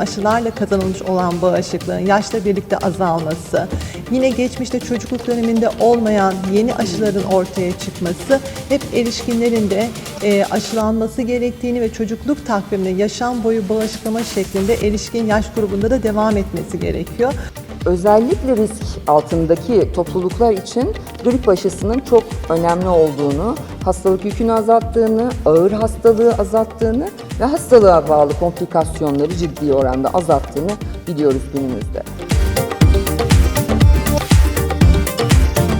aşılarla kazanılmış olan bağışıklığın yaşla birlikte azalması, yine geçmişte çocukluk döneminde olmayan yeni aşıların ortaya çıkması hep erişkinlerin de e, aşılanması gerektiğini ve çocukluk takviminde yaşam boyu bağışıklama şeklinde erişkin yaş grubunda da devam etmesi gerekiyor. Özellikle risk altındaki topluluklar için grip aşısının çok önemli olduğunu, hastalık yükünü azalttığını, ağır hastalığı azalttığını ve hastalığa bağlı komplikasyonları ciddi oranda azalttığını biliyoruz günümüzde.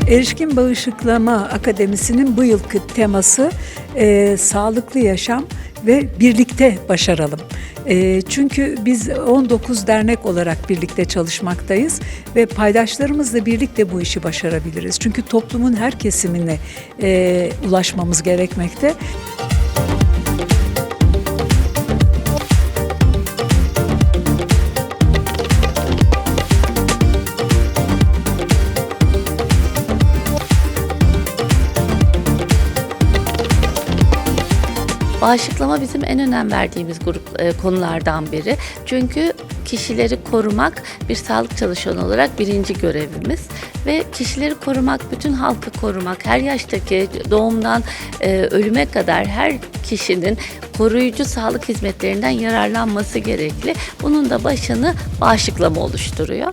Erişkin Bağışıklama Akademisi'nin bu yılki teması e, sağlıklı yaşam ve birlikte başaralım. E, çünkü biz 19 dernek olarak birlikte çalışmaktayız ve paydaşlarımızla birlikte bu işi başarabiliriz. Çünkü toplumun her kesimine e, ulaşmamız gerekmekte. Bağışıklama bizim en önem verdiğimiz grup e, konulardan biri. Çünkü kişileri korumak bir sağlık çalışanı olarak birinci görevimiz ve kişileri korumak, bütün halkı korumak, her yaştaki doğumdan e, ölüme kadar her kişinin koruyucu sağlık hizmetlerinden yararlanması gerekli. Bunun da başını bağışıklama oluşturuyor.